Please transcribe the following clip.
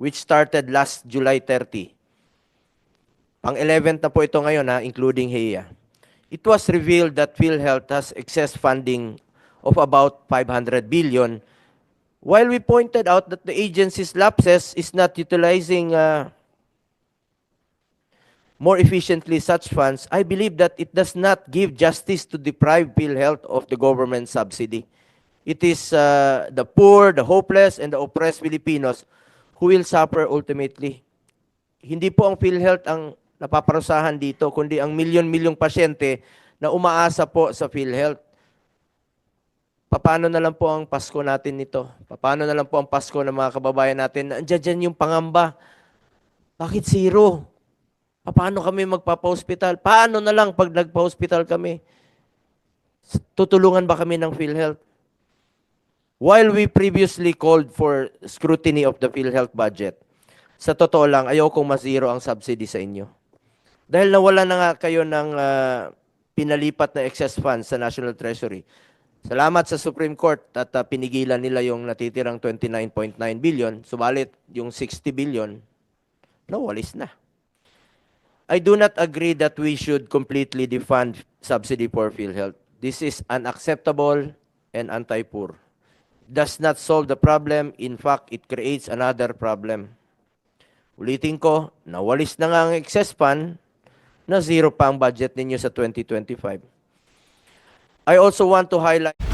which started last July 30. Ang 11th na po ito ngayon, ha, including HEA. It was revealed that PhilHealth has excess funding of about 500 billion, while we pointed out that the agency's lapses is not utilizing uh, more efficiently such funds, I believe that it does not give justice to deprive PhilHealth of the government subsidy. It is uh, the poor, the hopeless, and the oppressed Filipinos who will suffer ultimately. Hindi po ang PhilHealth ang napaparusahan dito, kundi ang milyon-milyong pasyente na umaasa po sa PhilHealth. Paano na lang po ang Pasko natin nito? Paano na lang po ang Pasko ng mga kababayan natin? Nandiyan dyan yung pangamba. Bakit zero? Paano kami magpapa-hospital? Paano na lang pag nagpa-hospital kami? Tutulungan ba kami ng PhilHealth? While we previously called for scrutiny of the PhilHealth budget, sa totoo lang, ayaw kong mazero ang subsidy sa inyo. Dahil nawala na nga kayo ng ah, pinalipat na excess funds sa National Treasury. Salamat sa Supreme Court at ah, pinigilan nila yung natitirang 29.9 billion, subalit yung 60 billion, nawalis na. I do not agree that we should completely defund subsidy for PhilHealth. This is unacceptable and anti-poor. Does not solve the problem. In fact, it creates another problem. Ulitin ko, nawalis na nga ang excess fund na zero pa ang budget ninyo sa 2025. I also want to highlight